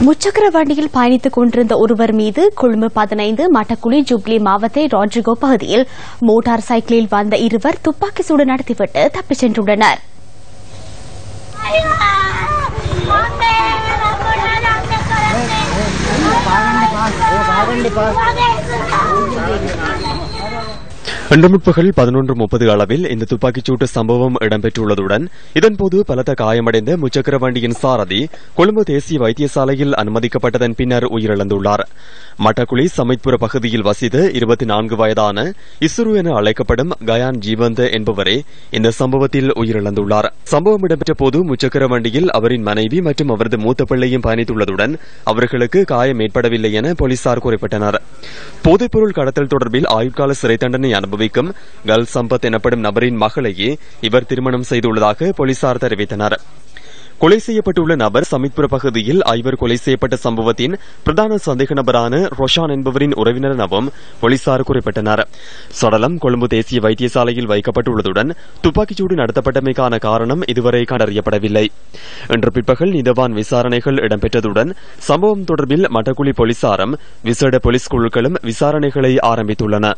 முச்சக்கர வண்டியில் பயணித்துக் கொண்டிருந்த ஒருவர் மீது கொழும்பு பதினைந்து மட்டக்குழி ஜூப்ளி மாவத்தை ராட்ரிகோ பகுதியில் மோட்டார் சைக்கிளில் வந்த இருவர் துப்பாக்கி சூடு நடத்திவிட்டு தப்பிச் சென்றுள்ளனர் இன்று முற்பகல் பதினொன்று முப்பது அளவில் இந்த துப்பாக்கிச்சூட்டு சம்பவம் இடம்பெற்றுள்ளதுடன் இதன்போது பலத்த காயமடைந்த முச்சக்கர வண்டியின் சாரதி கொழும்பு தேசிய வைத்தியசாலையில் அனுமதிக்கப்பட்டதன் பின்னர் உயிரிழந்துள்ளார். மட்டக்குழி சமைத்புர பகுதியில் வசித்த இருபத்தி நான்கு வயதான இசுரு என அழைக்கப்படும் கயான் ஜீவந்த என்பவரே இந்த சம்பவத்தில் உயிரிழந்துள்ளார். சம்பவம் இடம்பெற்ற போது முச்சக்கர வண்டியில் அவரின் மனைவி மற்றும் அவரது மூத்த பிள்ளையும் பயணித்துள்ளதுடன் அவர்களுக்கு காயம் ஏற்படவில்லை என போலீசார் குறிப்பிட்டனர். போதைப்பொருள் கடத்தல் தொடர்பில் ஆயுட்கால சிறை தண்டனை அனுபவிக்கும் கல் சம்பத் எனப்படும் நபரின் மகளையே இவர் திருமணம் செய்துள்ளதாக போலீசார் தெரிவித்தனர். கொலை செய்யப்பட்டுள்ள நபர் சமித்புர பகுதியில் ஐவர் கொலை செய்யப்பட்ட சம்பவத்தின் பிரதான சந்தேக நபரான ரொஷான் என்பவரின் உறவினர் எனவும் போலீசார் குறிப்பிட்டனர். சடலம் கொழும்பு தேசிய வைத்தியசாலையில் வைக்கப்பட்டுள்ளதுடன் துப்பாக்கிச்சூடு நடத்தப்பட்டமைக்கான காரணம் இதுவரை கண்டறியப்படவில்லை. இன்று பிற்பகல் நிதவான் விசாரணைகள் இடம்பெற்றதுடன் சம்பவம் தொடர்பில் மட்டக்குழி போலீசாரும் விசேட போலீஸ் குழுக்களும் விசாரணைகளை ஆரம்பித்துள்ளன.